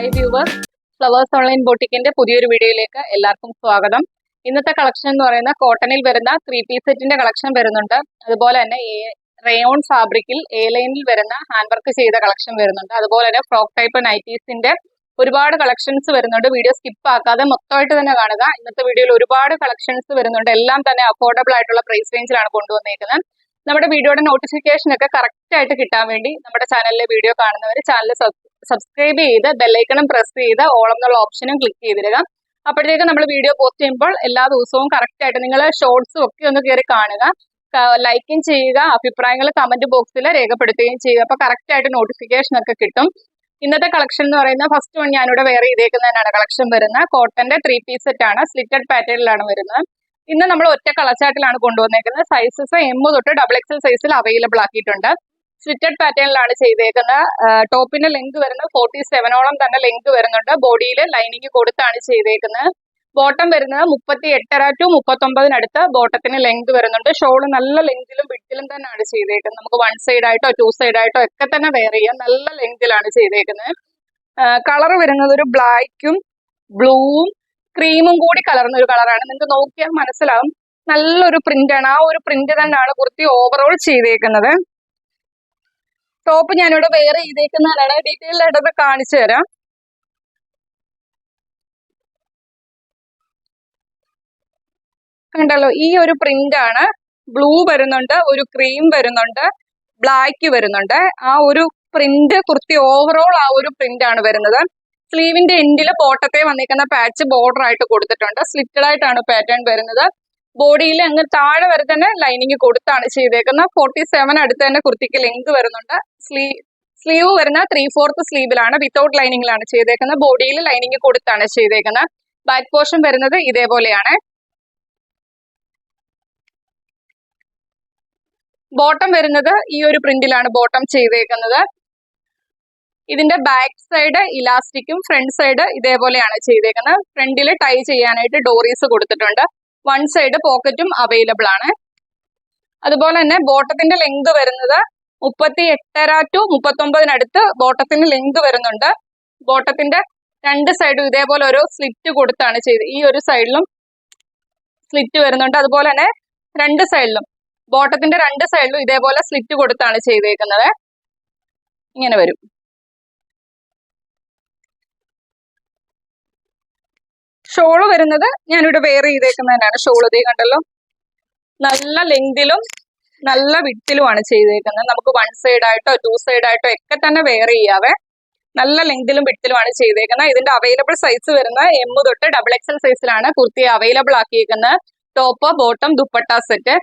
Hi viewers flowers online ബോട്ടിക്കിന്റെ പുതിയൊരു വീഡിയോയിലേക്ക് എല്ലാവർക്കും സ്വാഗതം. ഇന്നത്തെ കളക്ഷൻ എന്ന് പറയുന്ന കോട്ടണിൽ വരുന്ന ത്രീ പീസ് സെറ്റിന്റെ കളക്ഷൻ വരുന്നുണ്ട്. അതുപോലെ തന്നെ റേയോൺ ഫാബ്രിക്കിൽ എ ലൈനിൽ വരുന്ന ഹാൻഡ് വർക്ക് ചെയ്ത കളക്ഷൻ വരുന്നുണ്ട്. അതുപോലെ തന്നെ ഫ്രോക്ക് ടൈപ്പ് നൈറ്റീസിന്റെ ഒരുപാട് കളക്ഷൻസ് വരുന്നുണ്ട്. വീഡിയോ സ്കിപ്പ് ആക്കാതെ മൊത്തമായിട്ട് തന്നെ കാണുക. ഇന്നത്തെ വീഡിയോയിൽ ഒരുപാട് കളക്ഷൻസ് വരുന്നുണ്ട്. എല്ലാം തന്നെ അഫോർഡബിൾ ആയിട്ടുള്ള പ്രൈസ് റേഞ്ചിലാണ് കൊണ്ടുവന്നേക്കുന്നത്. നമ്മുടെ വീഡിയോയുടെ നോട്ടിഫിക്കേഷൻ ഒക്കെ കറക്റ്റ് ആയിട്ട് കിട്ടാൻ വേണ്ടി നമ്മുടെ ചാനലിലെ വീഡിയോ കാണുന്നവർ ചാനൽ സബ്സ്ക്രൈബ് ചെയ്ത് ബെല്ലൈക്കണും പ്രസ് ചെയ്ത് ഓളം എന്നുള്ള ഓപ്ഷനും ക്ലിക്ക് ചെയ്തിടുക. അപ്പോഴത്തേക്ക് നമ്മൾ വീഡിയോ പോസ്റ്റ് ചെയ്യുമ്പോൾ എല്ലാ ദിവസവും കറക്റ്റ് ആയിട്ട് നിങ്ങൾ ഷോർട്സും ഒക്കെ ഒന്ന് കയറി കാണുക. ലൈക്കും ചെയ്യുക അഭിപ്രായങ്ങൾ കമന്റ് ബോക്സിൽ രേഖപ്പെടുത്തുകയും ചെയ്യുക. അപ്പൊ കറക്റ്റ് ആയിട്ട് നോട്ടിഫിക്കേഷൻ ഒക്കെ കിട്ടും. ഇന്നത്തെ കളക്ഷൻ എന്ന് പറയുന്ന ഫസ്റ്റ് വൺ ഞാനിവിടെ വേറെ ചെയ്തേക്കുന്നതിനാണ് കളക്ഷൻ വരുന്നത്. കോട്ടന്റെ ത്രീ പീസ് സെറ്റ് ആണ്. സ്ലിറ്റഡ് പാറ്റേണിലാണ് വരുന്നത്. ഇന്ന് നമ്മൾ ഒറ്റ കളച്ചാട്ടിലാണ് കൊണ്ടുവന്നേക്കുന്നത്. സൈസസ് എം തൊട്ട് ഡബിൾ എക്സൽ സൈസിൽ അവൈലബിൾ ആക്കിയിട്ടുണ്ട്. സ്വിറ്റഡ് പാറ്റേണിലാണ് ചെയ്തേക്കുന്നത്. ടോപ്പിന്റെ ലെങ്ത് വരുന്നത് ഫോർട്ടി സെവനോളം തന്നെ ലെങ്ത് വരുന്നുണ്ട്. ബോഡിയിൽ ലൈനിങ് കൊടുത്താണ് ചെയ്തേക്കുന്നത്. ബോട്ടം വരുന്നത് മുപ്പത്തി എട്ടര ടു മുപ്പത്തൊമ്പതിനടുത്ത് ബോട്ടത്തിന് ലെങ്ത് വരുന്നുണ്ട്. ഷോൾ നല്ല ലെങ്തിലും വിട്ടിലും തന്നെയാണ് ചെയ്തേക്കുന്നത്. നമുക്ക് വൺ സൈഡ് ആയിട്ടോ ടു സൈഡ് ആയിട്ടോ ഒക്കെ തന്നെ വെയർ ചെയ്യാം. നല്ല ലെങ്തിലാണ് ചെയ്തേക്കുന്നത്. കളർ വരുന്നത് ഒരു ബ്ലാക്കും ബ്ലൂവും ക്രീമും കൂടി കലർന്ന ഒരു കളറാണ് നിങ്ങൾക്ക് നോക്കിയാൽ മനസ്സിലാവും. നല്ലൊരു പ്രിന്റ് ആണ്. ആ ഒരു പ്രിന്റ് തന്നെയാണ് കുർത്തി ഓവറോൾ ചെയ്തേക്കുന്നത്. ടോപ്പ് ഞാനിവിടെ വേറെ ചെയ്തേക്കുന്നതാണ്. ഡീറ്റെയിൽ ആയിട്ടത് കാണിച്ചു തരാം. കണ്ടല്ലോ ഈ ഒരു പ്രിന്റ് ആണ് ബ്ലൂ വരുന്നുണ്ട് ഒരു ക്രീം വരുന്നുണ്ട് ബ്ലാക്ക് വരുന്നുണ്ട്. ആ ഒരു പ്രിന്റ് കുർത്തി ഓവറോൾ ആ ഒരു പ്രിന്റ് ആണ് വരുന്നത്. സ്ലീവിന്റെ എൻഡിൽ പോട്ടത്തെ വന്നിരിക്കുന്ന പാച്ച് ബോർഡർ ആയിട്ട് കൊടുത്തിട്ടുണ്ട്. സ്ലിറ്റഡ് ആയിട്ടാണ് പാറ്റേൺ വരുന്നത്. ബോഡിയിൽ അങ്ങ് താഴെ വരെ തന്നെ ലൈനിങ് കൊടുത്താണ് ചെയ്തേക്കുന്നത്. ഫോർട്ടി സെവൻ അടുത്ത് തന്നെ കുർത്തിക്ക് ലെങ്ത് വരുന്നുണ്ട്. സ്ലീവ് സ്ലീവ് വരുന്ന ത്രീ ഫോർത്ത് സ്ലീവിലാണ് വിത്തൗട്ട് ലൈനിങ്ങിലാണ് ചെയ്തേക്കുന്നത്. ബോഡിയിൽ ലൈനിങ് കൊടുത്താണ് ചെയ്തേക്കുന്നത്. ബാക്ക് പോർഷൻ വരുന്നത് ഇതേപോലെയാണ്. ബോട്ടം വരുന്നത് ഈ ഒരു പ്രിന്റിലാണ് ബോട്ടം ചെയ്തേക്കുന്നത്. ഇതിന്റെ ബാക്ക് സൈഡ് ഇലാസ്റ്റിക്കും ഫ്രണ്ട് സൈഡ് ഇതേപോലെയാണ് ചെയ്തേക്കുന്നത്. ഫ്രണ്ടിൽ ടൈ ചെയ്യാനായിട്ട് ഡോറീസ് കൊടുത്തിട്ടുണ്ട്. വൺ സൈഡ് പോക്കറ്റും അവൈലബിൾ ആണ്. അതുപോലെ തന്നെ ബോട്ടത്തിന്റെ ലെങ്ത് വരുന്നത് മുപ്പത്തി എട്ടര ടു മുപ്പത്തൊമ്പതിനടുത്ത് ബോട്ടത്തിന് ലെങ്ത് വരുന്നുണ്ട്. ബോട്ടത്തിന്റെ രണ്ട് സൈഡും ഇതേപോലെ ഒരു സ്ലിറ്റ് കൊടുത്താണ് ചെയ്ത് ഈ ഒരു സൈഡിലും സ്ലിറ്റ് വരുന്നുണ്ട്. അതുപോലെ തന്നെ രണ്ട് സൈഡിലും ബോട്ടത്തിന്റെ രണ്ട് സൈഡിലും ഇതേപോലെ സ്ലിറ്റ് കൊടുത്താണ് ചെയ്തേക്കുന്നത്. ഇങ്ങനെ വരും. ഷോൾ വരുന്നത് ഞാനിവിടെ വെയർ ചെയ്തേക്കുന്നതന്നെയാണ്. ഷോൾ ഇതേ കണ്ടല്ലോ. നല്ല ലെങ്തിലും നല്ല വിട്ടിലുമാണ് ചെയ്തേക്കുന്നത്. നമുക്ക് വൺ സൈഡ് ആയിട്ടോ ടു സൈഡ് ആയിട്ടോ ഒക്കെ തന്നെ വെയർ ചെയ്യാവേ. നല്ല ലെങ്തിലും വിട്ടിലുമാണ് ചെയ്തേക്കുന്നത്. ഇതിന്റെ അവൈലബിൾ സൈസ് വരുന്നത് എം തൊട്ട് ഡബിൾ എക്സൽ സൈസിലാണ് kurti available ആക്കിയിരിക്കുന്നത് top bottom dupatta set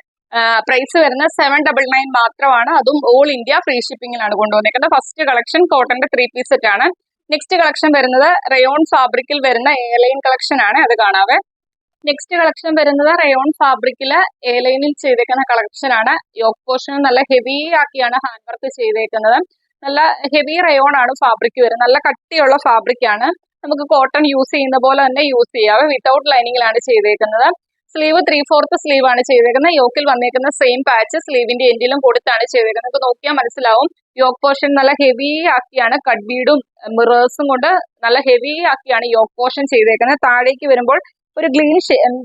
price വരുന്നത് സെവൻ ഡബിൾ നയൻ മാത്രമാണ്. അതും ഓൾ ഇന്ത്യ ഫ്രീ ഷിപ്പിംഗിലാണ് കൊണ്ടുവന്നിരിക്കുന്നത് ഫസ്റ്റ് കളക്ഷൻ കോട്ടന്റെ ത്രീ പീസ് സെറ്റ് ആണ്. നെക്സ്റ്റ് കളക്ഷൻ വരുന്നത് റയോൺ ഫാബ്രിക്കിൽ വരുന്ന എയർലൈൻ കളക്ഷൻ ആണ്. അത് കാണാവേ. നെക്സ്റ്റ് കളക്ഷൻ വരുന്നത് റയോൺ ഫാബ്രിക്കിൽ എയർലൈനിൽ ചെയ്തേക്കുന്ന കളക്ഷൻ ആണ്. യോക്ക് പോർഷൻ നല്ല ഹെവി ആക്കിയാണ് ഹാൻഡ് വർക്ക് ചെയ്തേക്കുന്നത്. നല്ല ഹെവി റയോൺ ആണ് ഫാബ്രിക് വരുന്നത്. നല്ല കട്ടിയുള്ള ഫാബ്രിക് ആണ്. നമുക്ക് കോട്ടൺ യൂസ് ചെയ്യുന്ന പോലെ തന്നെ യൂസ് ചെയ്യാം. വിത്തൗട്ട് ലൈനിങ്ങിലാണ് ചെയ്തേക്കുന്നത്. സ്ലീവ് ത്രീ ഫോർത്ത് സ്ലീവ് ആണ് ചെയ്തേക്കുന്നത്. യോക്കിൽ വന്നേക്കുന്ന സെയിം പാച്ച് സ്ലീവിന്റെ എൻഡിലും കൊടുത്താണ് ചെയ്തേക്കുന്നത്. നോക്കിയാൽ മനസ്സിലാവും. യോക്ക് പോർഷൻ നല്ല ഹെവി ആക്കിയാണ്. കട്ട് ബീഡും മിറേഴ്സും കൊണ്ട് നല്ല ഹെവി ആക്കിയാണ് യോക്ക് പോർഷൻ ചെയ്തേക്കുന്നത്. താഴേക്ക് വരുമ്പോൾ ഒരു ഗ്രീൻ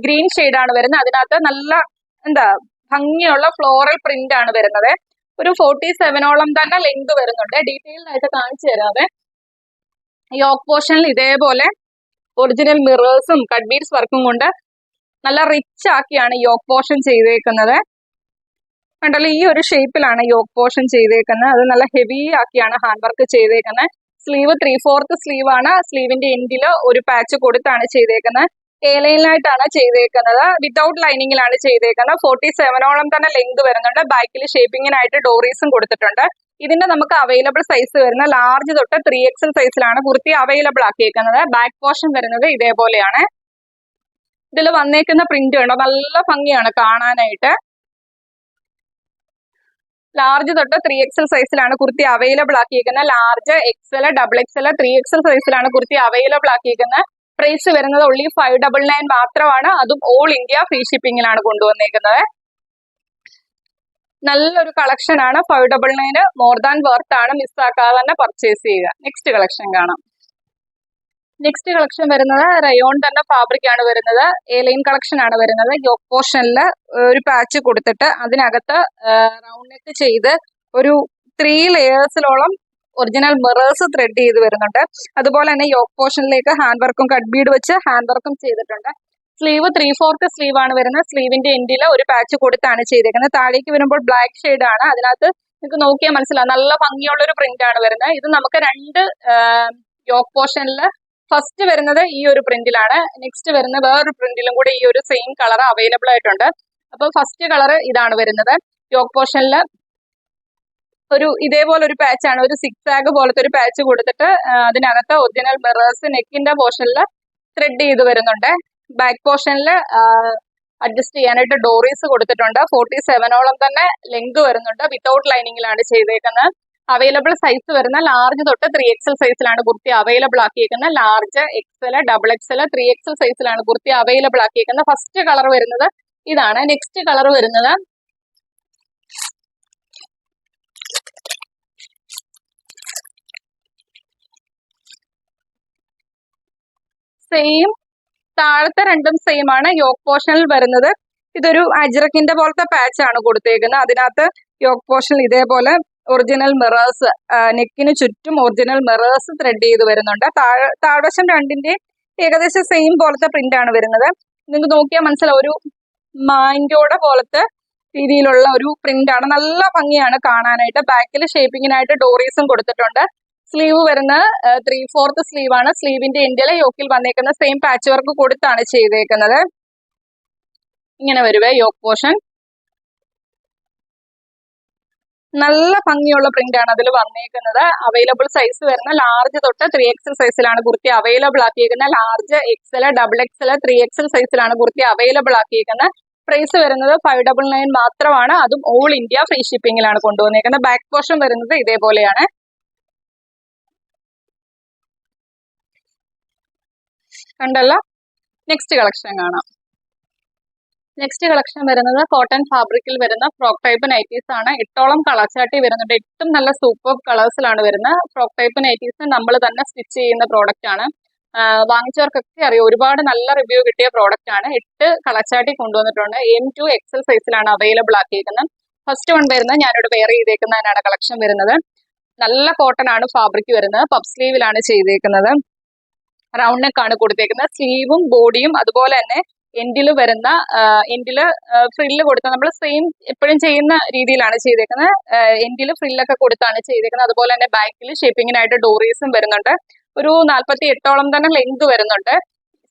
ഗ്രീൻ ആണ് വരുന്നത്. അതിനകത്ത് നല്ല എന്താ ഭംഗിയുള്ള ഫ്ലോറൽ പ്രിന്റ് ആണ് വരുന്നത്. ഒരു ഫോർട്ടി സെവനോളം തന്നെ ലെങ്ത് വരുന്നുണ്ട്. ഡീറ്റെയിൽഡ് ആയിട്ട് കാണിച്ചു തരാവേ. യോക്ക് പോർഷനിൽ ഇതേപോലെ ഒറിജിനൽ മിറേഴ്സും കട്ട് ബീഡ്സ് വർക്കും കൊണ്ട് നല്ല റിച്ച് ആക്കിയാണ് യോക്ക് പോർഷൻ ചെയ്തേക്കുന്നത്. കണ്ടല്ലോ ഈ ഒരു ഷേപ്പിലാണ് യോക്ക് പോർഷൻ ചെയ്തേക്കുന്നത്. അത് നല്ല ഹെവി ആക്കിയാണ് ഹാൻഡ് വർക്ക് ചെയ്തേക്കുന്നത്. സ്ലീവ് ത്രീ ഫോർത്ത് സ്ലീവ് ആണ്. സ്ലീവിന്റെ എൻഡിൽ ഒരു പാച്ച് കൊടുത്താണ് ചെയ്തേക്കുന്നത്. എ ചെയ്തേക്കുന്നത്. വിത്തൗട്ട് ലൈനിങ്ങിലാണ് ചെയ്തേക്കുന്നത്. ഫോർട്ടി സെവനോളം തന്നെ ലെങ്ത് വരുന്നുണ്ട്. ബാക്കിൽ ഷേപ്പിങ്ങിനായിട്ട് ഡോറീസും കൊടുത്തിട്ടുണ്ട്. ഇതിന്റെ നമുക്ക് അവൈലബിൾ സൈസ് വരുന്ന ലാർജ് തൊട്ട് ത്രീ എക്സൽ സൈസിലാണ് കുർത്തി അവൈലബിൾ ആക്കിയേക്കുന്നത്. ബാക്ക് പോർഷൻ വരുന്നത് ഇതേപോലെയാണ്. ഇതിൽ വന്നേക്കുന്ന പ്രിന്റ് കണ്ടോ? നല്ല ഭംഗിയാണ് കാണാനായിട്ട്. ലാർജ് തൊട്ട് ത്രീ എക്സൽ സൈസിലാണ് kurti available ആക്കിയിരിക്കുന്നത് large XL double XL three XL സൈസിലാണ് കുർത്തി അവൈലബിൾ ആക്കിയിരിക്കുന്നത് പ്രൈസ് വരുന്നത് ഓൺലി ഫൈവ് ഡബിൾ നയൻ മാത്രമാണ്. അതും ഓൾ ഇന്ത്യ ഫ്രീ ഷിപ്പിംഗിലാണ് കൊണ്ടുവന്നേക്കുന്നത്. നല്ലൊരു കളക്ഷൻ ആണ്. Five double nine more than worth ആണ്. മിസ്സാക്കാതെ തന്നെ പർച്ചേസ് ചെയ്യുക. നെക്സ്റ്റ് കളക്ഷൻ കാണാം. നെക്സ്റ്റ് കളക്ഷൻ വരുന്നത് റയോൺ തന്നെ ഫാബ്രിക് ആണ് വരുന്നത്. എലൈൻ കളക്ഷൻ ആണ് വരുന്നത്. യോക്ക് പോർഷനിൽ ഒരു പാച്ച് കൊടുത്തിട്ട് അതിനകത്ത് റൗണ്ട് നെക്ക് ചെയ്ത് ഒരു ത്രീ ലെയേഴ്സിലോളം ഒറിജിനൽ മിറേഴ്സ് ത്രെഡ് ചെയ്ത് വരുന്നുണ്ട്. അതുപോലെ തന്നെ യോക്ക് പോർഷനിലേക്ക് ഹാൻഡ് വർക്കും കട്ട് ബീഡ് വെച്ച് ഹാൻഡ് വർക്കും ചെയ്തിട്ടുണ്ട്. സ്ലീവ് ത്രീ ഫോർത്ത് സ്ലീവ് ആണ് വരുന്നത്. സ്ലീവിന്റെ എൻഡിൽ ഒരു പാച്ച് കൊടുത്താണ് ചെയ്തേക്കുന്നത്. താഴേക്ക് വരുമ്പോൾ ബ്ലാക്ക് ഷെയ്ഡ് ആണ്. അതിനകത്ത് നിങ്ങൾക്ക് നോക്കിയാൽ മനസ്സിലാവും. നല്ല ഭംഗിയുള്ള ഒരു പ്രിന്റ് ആണ് വരുന്നത്. ഇത് നമുക്ക് രണ്ട് യോക്ക് പോർഷനിൽ ഫസ്റ്റ് വരുന്നത് ഈ ഒരു പ്രിന്റിലാണ് നെക്സ്റ്റ് വരുന്ന വേറൊരു പ്രിന്റിലും കൂടെ ഈ ഒരു സെയിം കളർ അവൈലബിൾ ആയിട്ടുണ്ട്. അപ്പൊ ഫസ്റ്റ് കളർ ഇതാണ് വരുന്നത്. യോക്ക് പോർഷനിൽ ഒരു ഇതേപോലെ ഒരു പാച്ച് ആണ്. ഒരു സിക്സ് ആഗ് പോലത്തെ ഒരു പാച്ച് കൊടുത്തിട്ട് അതിനകത്ത് ഒറിജിനൽ മിറേഴ്സ് നെക്കിന്റെ പോർഷനിൽ ത്രെഡ് ചെയ്ത് വരുന്നുണ്ട്. ബാക്ക് പോർഷനിൽ അഡ്ജസ്റ്റ് ചെയ്യാനായിട്ട് ഡോറീസ് കൊടുത്തിട്ടുണ്ട്. ഫോർട്ടി സെവനോളം തന്നെ ലെങ്ത് വരുന്നുണ്ട്. വിത്തൗട്ട് ലൈനിങ്ങിലാണ് ചെയ്തേക്കുന്നത് അവൈലബിൾ സൈസ് വരുന്ന ലാർജ് തൊട്ട് ത്രീ എക്സൽ സൈസിലാണ് kurti available ആക്കിയേക്കുന്നത് large XL double XL three XL സൈസിലാണ് കുർത്തി അവൈലബിൾ ആക്കിയേക്കുന്നത് ഫസ്റ്റ് കളർ വരുന്നത് ഇതാണ്. നെക്സ്റ്റ് കളർ വരുന്നത് സെയിം താഴത്തെ രണ്ടും സെയിം ആണ്. യോക്ക് പോർഷനിൽ വരുന്നത് ഇതൊരു അജ്രക്കിന്റെ പോലത്തെ പാച്ച് ആണ് കൊടുത്തേക്കുന്നത്. അതിനകത്ത് യോക്ക് പോർഷനിൽ ഇതേപോലെ ഒറിജിനൽ മിറേഴ്സ് നെക്കിന് ചുറ്റും ഒറിജിനൽ മിറേഴ്സ് ത്രെഡ് ചെയ്ത് വരുന്നുണ്ട്. താഴെ താഴ്വശം രണ്ടിന്റെ ഏകദേശം സെയിം പോലത്തെ പ്രിന്റ് ആണ് വരുന്നത്. നിങ്ങൾക്ക് നോക്കിയാൽ മനസ്സിലാവും ഒരു മാങ്കോടെ പോലത്തെ രീതിയിലുള്ള ഒരു പ്രിന്റ് ആണ്. നല്ല ഭംഗിയാണ് കാണാനായിട്ട്. ബാക്കിൽ ഷേപ്പിങ്ങിനായിട്ട് ഡോറീസും കൊടുത്തിട്ടുണ്ട്. സ്ലീവ് വരുന്ന ത്രീ ഫോർത്ത് സ്ലീവ് ആണ്. സ്ലീവിന്റെ എൻഡിലെ യോക്കിൽ വന്നേക്കുന്ന സെയിം പാച്ച് വർക്ക് കൊടുത്താണ് ചെയ്തേക്കുന്നത്. ഇങ്ങനെ വരുവേ യോക്ക് പോർഷൻ നല്ല ഭംഗിയുള്ള പ്രിന്റ് ആണ് അതിൽ വന്നേക്കുന്നത്. അവൈലബിൾ സൈസ് വരുന്ന ലാർജ് തൊട്ട് ത്രീ എക്സൽ സൈസിലാണ് kurti available ആക്കിയിരിക്കുന്നത് large XL double XL three XL സൈസിലാണ് കുർത്തി അവൈലബിൾ ആക്കിയിരിക്കുന്നത് പ്രൈസ് വരുന്നത് ഫൈവ് ഡബിൾ നയൻ മാത്രമാണ്. അതും ഓൾ ഇന്ത്യ ഫ്രീ ഷിപ്പിംഗിലാണ് കൊണ്ടുവന്നേക്കുന്നത്. ബാക്ക് പോർഷൻ വരുന്നത് ഇതേപോലെയാണ്. കണ്ടല്ല? നെക്സ്റ്റ് കളക്ഷൻ കാണാം. നെക്സ്റ്റ് കളക്ഷൻ വരുന്നത് കോട്ടൺ ഫാബ്രിക്കിൽ വരുന്ന ഫ്രോക്ക് ടൈപ്പ് നൈറ്റീസ് ആണ്. എട്ടോളം കളർ ചാർട്ടി വരുന്നുണ്ട്. എട്ടും നല്ല സൂപ്പർ കളേഴ്സിലാണ് വരുന്നത്. ഫ്രോക്ക് ടൈപ്പ് നൈറ്റീസ് നമ്മൾ തന്നെ സ്റ്റിച്ച് ചെയ്യുന്ന പ്രോഡക്റ്റ് ആണ്. വാങ്ങിച്ചവർക്കൊക്കെ അറിയാം. ഒരുപാട് നല്ല റിവ്യൂ കിട്ടിയ പ്രോഡക്റ്റ് ആണ്. എട്ട് കളർ ചാർട്ടി കൊണ്ടുവന്നിട്ടുണ്ട്. എം ടു എക്സൽ സൈസിലാണ് അവൈലബിൾ ആക്കിയിരിക്കുന്നത് ഫസ്റ്റ് വൺ വരുന്നത് ഞാനിവിടെ വെയർ ചെയ്തേക്കുന്നതിനാണ് കളക്ഷൻ വരുന്നത്. നല്ല കോട്ടൺ ആണ് ഫാബ്രിക് വരുന്നത്. പബ് സ്ലീവിലാണ് ചെയ്തേക്കുന്നത്. റൗണ്ട് നെക്ക് ആണ് കൊടുത്തേക്കുന്നത്. സ്ലീവും ബോഡിയും അതുപോലെ തന്നെ എൻഡിൽ വരുന്ന എൻഡിൽ ഫ്രില്ല് കൊടുത്ത നമ്മൾ സെയിം എപ്പോഴും ചെയ്യുന്ന രീതിയിലാണ് ചെയ്തേക്കുന്നത് എൻഡിൽ ഫ്രില്ലൊക്കെ കൊടുത്താണ് ചെയ്തേക്കുന്നത് അതുപോലെ തന്നെ ബാക്കിൽ ഷേപ്പിങ്ങിനായിട്ട് ഡോറീസും വരുന്നുണ്ട്. ഒരു നാൽപ്പത്തി എട്ടോളം തന്നെ ലെങ്ത് വരുന്നുണ്ട്.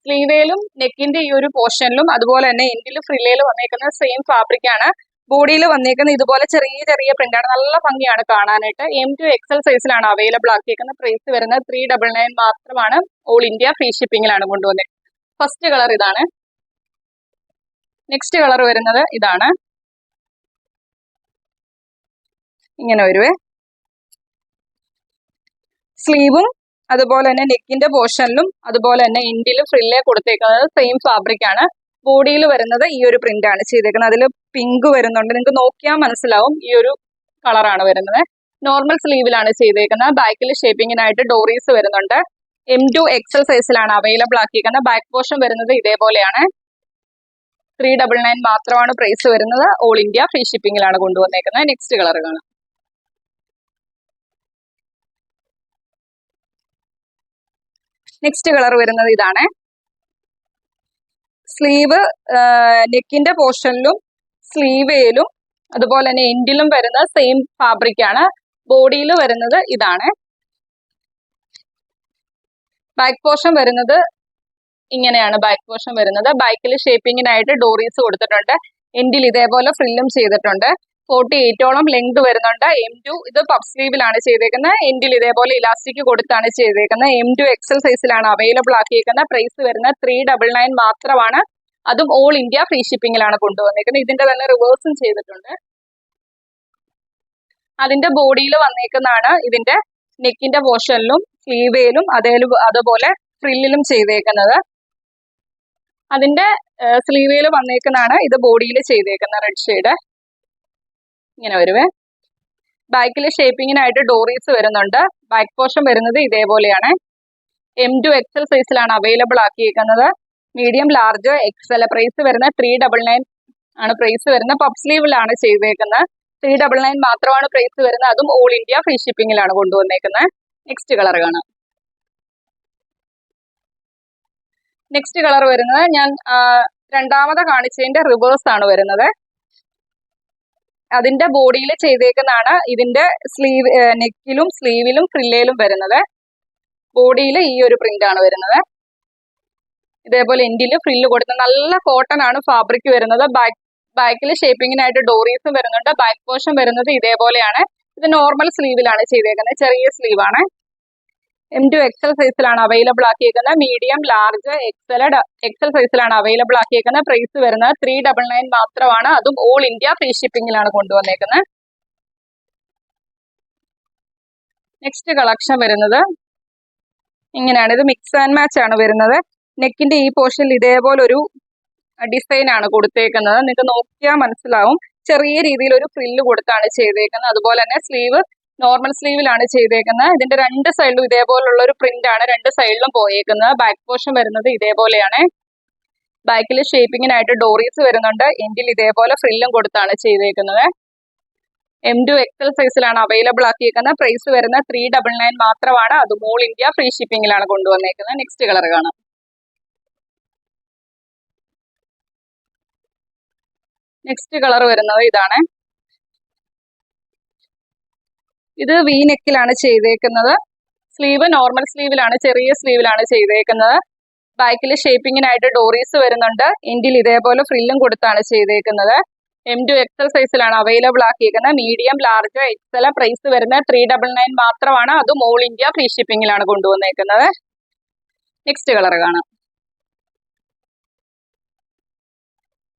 സ്ലീവേലും നെക്കിന്റെ ഈ ഒരു പോർഷനിലും അതുപോലെ തന്നെ എൻഡിൽ ഫ്രില്ലയിൽ വന്നേക്കുന്ന സെയിം ഫാബ്രിക് ആണ് ബോഡിയിൽ വന്നേക്കുന്ന ഇതുപോലെ ചെറിയ ചെറിയ പ്രിന്റ് ആണ് നല്ല ഭംഗിയാണ് കാണാനായിട്ട്. എം ടു എക്സൽ സൈസിലാണ് അവൈലബിൾ ആക്കിയേക്കുന്നത് പ്രൈസ് വരുന്നത്. ത്രീ ഡബിൾ നയൻ മാത്രമാണ് ഓൾ ഇന്ത്യ ഫ്രീ ഷിപ്പിംഗിലാണ് കൊണ്ടുവന്നത് ഫസ്റ്റ് കളർ ഇതാണ്. നെക്സ്റ്റ് കളർ വരുന്നത് ഇതാണ്. ഇങ്ങനെ വരുവേ. സ്ലീവും അതുപോലെ തന്നെ നെക്കിന്റെ പോർഷനിലും അതുപോലെ തന്നെ എൻഡിലും ഫ്രില്ലെ കൊടുത്തേക്കുന്നത് സെയിം ഫാബ്രിക് ആണ്. ബോഡിയിൽ വരുന്നത് ഈ ഒരു പ്രിന്റ് ആണ് ചെയ്തേക്കുന്നത്. അതിൽ പിങ്ക് വരുന്നുണ്ട്. നിങ്ങൾക്ക് നോക്കിയാൽ മനസ്സിലാവും ഈ ഒരു കളറാണ് വരുന്നത്. നോർമൽ സ്ലീവിലാണ് ചെയ്തേക്കുന്നത്. ബാക്കിൽ ഷേപ്പിങ്ങിനായിട്ട് ഡോറീസ് വരുന്നുണ്ട്. എം ടു എക്സൽ സൈസിലാണ് അവൈലബിൾ ആക്കിയിരിക്കുന്നത് ബാക്ക് പോർഷൻ വരുന്നത് ഇതേപോലെയാണ്. ത്രീ ഡബിൾ നയൻ മാത്രമാണ് പ്രൈസ് വരുന്നത്. ഓൾ ഇന്ത്യ ഫ്രീ ഷിപ്പിംഗിലാണ് കൊണ്ടുവന്നേക്കുന്നത്. നെക്സ്റ്റ് കളർ കാണാം. നെക്സ്റ്റ് കളർ വരുന്നത് ഇതാണ്. സ്ലീവ് നെക്കിന്റെ പോർഷനിലും സ്ലീവേലും അതുപോലെ തന്നെ എൻഡിലും വരുന്ന സെയിം ഫാബ്രിക് ആണ്. ബോഡിയിൽ വരുന്നത് ഇതാണ്. ബാക്ക് പോർഷൻ വരുന്നത് ഇങ്ങനെയാണ് ബാക്ക് പോർഷൻ വരുന്നത്. ബാക്കിൽ ഷേപ്പിങ്ങിനായിട്ട് ഡോറീസ് കൊടുത്തിട്ടുണ്ട്. എൻഡിൽ ഇതേപോലെ ഫ്രില്ലും ചെയ്തിട്ടുണ്ട്. ഫോർട്ടി എയ്റ്റോളം ലെങ്ത് വരുന്നുണ്ട്. എം ടു ഇത് പബ് സ്ലീവിലാണ് ചെയ്തേക്കുന്നത്. എൻഡിൽ ഇതേപോലെ ഇലാസ്റ്റിക് കൊടുത്താണ് ചെയ്തേക്കുന്നത്. എം ടു എക്സൽ സൈസിലാണ് അവൈലബിൾ ആക്കിയേക്കുന്നത്. പ്രൈസ് വരുന്ന ത്രീ ഡബിൾ നയൻ മാത്രമാണ്. അതും ഓൾ ഇന്ത്യ ഫ്രീ ഷിപ്പിംഗിലാണ് കൊണ്ടുവന്നേക്കുന്നത്. ഇതിന്റെ തന്നെ റിവേഴ്സും ചെയ്തിട്ടുണ്ട്. അതിന്റെ ബോഡിയിൽ വന്നേക്കുന്നതാണ് ഇതിന്റെ നെക്കിന്റെ പോർഷനിലും സ്ലീവേലും അതേ അതുപോലെ ഫ്രില്ലിലും ചെയ്തേക്കുന്നത്. അതിന്റെ സ്ലീവേൽ വന്നേക്കുന്നതാണ്. ഇത് ബോഡിയിൽ ചെയ്തേക്കുന്ന റെഡ് ഷെയ്ഡ് ഇങ്ങനെ വരുവേ. ബാക്കിൽ ഷേപ്പിങ്ങിനായിട്ട് ഡോറീസ് വരുന്നുണ്ട്. ബാക്ക് പോർഷൻ വരുന്നത് ഇതേപോലെയാണ്. എം ടു എക്സൽ സൈസിലാണ് അവൈലബിൾ ആക്കിയിരിക്കുന്നത് മീഡിയം ലാർജ് എക്സൽ പ്രൈസ് വരുന്ന ത്രീ ഡബിൾ നയൻ ആണ് പ്രൈസ് വരുന്നത്. പബ് സ്ലീവിലാണ് ചെയ്തേക്കുന്നത്. ത്രീ ഡബിൾ നയൻ മാത്രമാണ് പ്രൈസ് വരുന്നത്. അതും ഓൾ ഇന്ത്യ ഫ്രീ ഷിപ്പിംഗിലാണ് കൊണ്ടുവന്നേക്കുന്നത്. നെക്സ്റ്റ് കളർ കാണാം. നെക്സ്റ്റ് കളർ വരുന്നത് ഞാൻ രണ്ടാമത് കാണിച്ചതിന്റെ റിവേഴ്സ് ആണ് വരുന്നത്. അതിന്റെ ബോഡിയിൽ ചെയ്തേക്കുന്നതാണ് ഇതിന്റെ സ്ലീവ് നെക്കിലും സ്ലീവിലും ഫ്രില്ലയിലും വരുന്നത്. ബോഡിയിൽ ഈ ഒരു പ്രിന്റ് ആണ് വരുന്നത്. ഇതേപോലെ എൻഡിൽ ഫ്രില്ല് കൊടുത്ത നല്ല കോട്ടൺ ആണ് ഫാബ്രിക് വരുന്നത്. ബാക്ക് ബാക്കിൽ ഷേപ്പിങ്ങിനായിട്ട് ഡോറീസും വരുന്നുണ്ട്. ബാക്ക് പോർഷൻ വരുന്നത് ഇതേപോലെയാണ്. ഇത് നോർമൽ സ്ലീവിലാണ് ചെയ്തേക്കുന്നത്. ചെറിയ സ്ലീവ് ആണ്. എം ടു എക്സൽ സൈസിലാണ് അവൈലബിൾ ആക്കിയേക്കുന്നത്. മീഡിയം ലാർജ് എക്സൽ എക്സൽ സൈസിലാണ് അവൈലബിൾ ആക്കിയേക്കുന്നത്. പ്രൈസ് വരുന്നത് ത്രീ ഡബിൾ നയൻ മാത്രമാണ്. അതും ഓൾ ഇന്ത്യ ഫ്രീ ഷിപ്പിംഗിലാണ് കൊണ്ടുവന്നേക്കുന്നത്. നെക്സ്റ്റ് കളക്ഷൻ വരുന്നത്. ഇങ്ങനെയാണ്. ഇത് മിക്സ് ആൻഡ് മാച്ച് ആണ് വരുന്നത്. നെക്കിന്റെ ഈ പോർഷനിൽ ഇതേപോലെ ഒരു ഡിസൈൻ ആണ് കൊടുത്തേക്കുന്നത്. നിങ്ങൾക്ക് നോക്കിയാൽ മനസ്സിലാവും. ചെറിയ രീതിയിൽ ഒരു ഫ്രില്ല് കൊടുത്താണ് ചെയ്തേക്കുന്നത്. അതുപോലെ തന്നെ സ്ലീവ് നോർമൽ സ്ലീവിലാണ് ചെയ്തേക്കുന്നത്. ഇതിന്റെ രണ്ട് സൈഡിലും ഇതേപോലുള്ള ഒരു പ്രിന്റ് ആണ് രണ്ട് സൈഡിലും പോയേക്കുന്നത്. ബാക്ക് പോർഷൻ വരുന്നത് ഇതേപോലെയാണ്. ബാക്കിൽ ഷേപ്പിങ്ങിനായിട്ട് ഡോറീസ് വരുന്നുണ്ട്. എൻഡിൽ ഇതേപോലെ ഫ്രില്ലും കൊടുത്താണ് ചെയ്തേക്കുന്നത്. എം ടു എക്സൽ സൈസിലാണ് അവൈലബിൾ ആക്കിയേക്കുന്നത്. പ്രൈസ് വരുന്ന ത്രീ ഡബിൾ നയൻ മാത്രമാണ്. അത് മോൾ ഇന്ത്യ ഫ്രീ ഷിപ്പിംഗിലാണ് കൊണ്ടുവന്നേക്കുന്നത്. നെക്സ്റ്റ് കളർ കാണാം. നെക്സ്റ്റ് കളർ വരുന്നത് ഇതാണ്. ഇത് വീനെക്കിലാണ് ചെയ്തേക്കുന്നത്. സ്ലീവ് നോർമൽ സ്ലീവിലാണ് ചെറിയ സ്ലീവിലാണ് ചെയ്തേക്കുന്നത്. ബാക്കിൽ ഷേപ്പിങ്ങിനായിട്ട് ഡോറീസ് വരുന്നുണ്ട്. എൻഡിൽ ഇതേപോലെ ഫ്രില്ലും കൊടുത്താണ് ചെയ്തേക്കുന്നത്. എം ടു എക്സൽ സൈസിലാണ് അവൈലബിൾ ആക്കിയിരിക്കുന്നത് മീഡിയം ലാർജ് എക്സൽ പ്രൈസ് വരുന്നത് ത്രീ ഡബിൾ നയൻ മാത്രമാണ്. അത് മോൾ ഇന്ത്യ ഫ്രീ ഷിപ്പിംഗിലാണ് കൊണ്ടുവന്നേക്കുന്നത്. നെക്സ്റ്റ് കളർ കാണാം.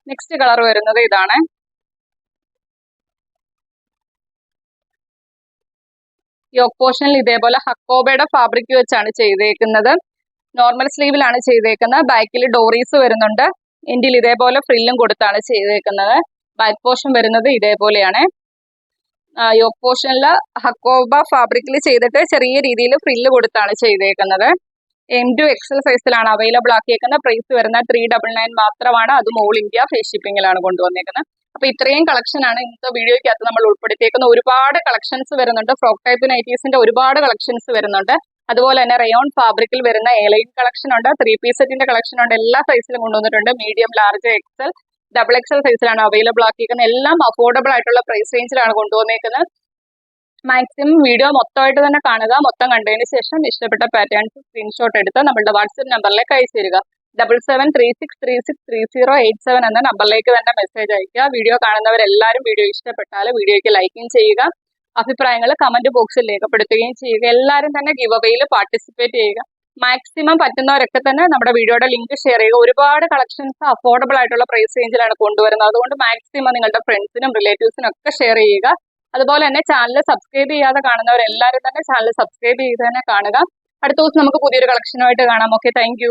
നെക്സ്റ്റ് കളർ വരുന്നത് ഇതാണ്. യോക്ക് പോർഷനിൽ ഇതേപോലെ ഹക്കോബയുടെ ഫാബ്രിക് വെച്ചാണ് ചെയ്തേക്കുന്നത്. നോർമൽ സ്ലീവിലാണ് ചെയ്തേക്കുന്നത്. ബാക്കിൽ ഡോറീസ് വരുന്നുണ്ട്. എൻഡിൽ ഇതേപോലെ ഫ്രില്ലും കൊടുത്താണ് ചെയ്തേക്കുന്നത്. ബാക്ക് പോർഷൻ വരുന്നത് ഇതേപോലെയാണ്. യോക്ക് പോർഷനിൽ ഹക്കോബ ഫാബ്രിക്കിൽ ചെയ്തിട്ട് ചെറിയ രീതിയിൽ ഫ്രില്ല് കൊടുത്താണ് ചെയ്തേക്കുന്നത്. എം ടു എക്സൽ സൈസിലാണ് അവൈലബിൾ ആക്കിയേക്കുന്നത്. പ്രൈസ് വരുന്ന ത്രീ ഡബിൾ നയൻ മാത്രമാണ്. അതും ഓൾ ഇന്ത്യ ഫ്രീ ഷിപ്പിംഗിലാണ് കൊണ്ടുവന്നേക്കുന്നത്. അപ്പൊ ഇത്രയും കളക്ഷൻ ആണ് ഇന്നത്തെ വീഡിയോയ്ക്കകത്ത് നമ്മൾ ഉൾപ്പെടുത്തിയേക്കുന്ന ഒരുപാട് കളക്ഷൻസ് വരുന്നുണ്ട്. ഫ്രോക്ക് ടൈപ്പ് നൈറ്റീസിന്റെ ഒരുപാട് കളക്ഷൻസ് വരുന്നുണ്ട്. അതുപോലെ തന്നെ റയോൺ ഫാബ്രിക്കിൽ വരുന്ന എലൈൻ കളക്ഷൻ ഉണ്ട്. ത്രീ പീസ് സെറ്റിന്റെ കളക്ഷൻ ഉണ്ട്. എല്ലാ സൈസിലും കൊണ്ടുവന്നിട്ടുണ്ട്. Medium large XL double XL സൈസിലാണ് അവൈലബിൾ ആക്കിയിരിക്കുന്നത്. എല്ലാം അഫോർഡബിൾ ആയിട്ടുള്ള പ്രൈസ് റേഞ്ചിലാണ് കൊണ്ടുവന്നേക്കുന്നത്. മാക്സിമം വീഡിയോ മൊത്തമായിട്ട് തന്നെ കാണുക. മൊത്തം കണ്ടതിന് ശേഷം ഇഷ്ടപ്പെട്ട പാറ്റേൺസ് സ്ക്രീൻഷോട്ട് എടുത്ത് നമ്മളുടെ വാട്സപ്പ് നമ്പറിലേക്ക് അയച്ചു തരിക. Double seven three six three six three zero eight seven എന്ന നമ്പറിലേക്ക് തന്നെ മെസ്സേജ് അയക്കുക വീഡിയോ കാണുന്നവരെല്ലാവരും വീഡിയോ ഇഷ്ടപ്പെട്ടാൽ വീഡിയോയ്ക്ക് ലൈക്കും ചെയ്യുക. അഭിപ്രായങ്ങൾ കമന്റ് ബോക്സിൽ രേഖപ്പെടുത്തുകയും ചെയ്യുക. എല്ലാവരും തന്നെ ഗിവ് അവയിൽ പാർട്ടിസിപ്പേറ്റ് ചെയ്യുക. മാക്സിമം പറ്റുന്നവരൊക്കെ തന്നെ നമ്മുടെ വീഡിയോയുടെ ലിങ്ക് ഷെയർ ചെയ്യുക. ഒരുപാട് കളക്ഷൻസ് അഫോർഡബിൾ ആയിട്ടുള്ള പ്രൈസ് റേഞ്ചിലാണ് കൊണ്ടുവരുന്നത്. അതുകൊണ്ട് മാക്സിമം നിങ്ങളുടെ ഫ്രണ്ട്സിനും റിലേറ്റീവ്സിനും ഒക്കെ ഷെയർ ചെയ്യുക. അതുപോലെ തന്നെ ചാനൽ സബ്സ്ക്രൈബ് ചെയ്യാതെ കാണുന്നവരെല്ലാവരും തന്നെ ചാനൽ സബ്സ്ക്രൈബ് ചെയ്ത് തന്നെ കാണുക. അടുത്ത ദിവസം നമുക്ക് പുതിയൊരു കളക്ഷനുമായിട്ട് കാണാം. Okay thank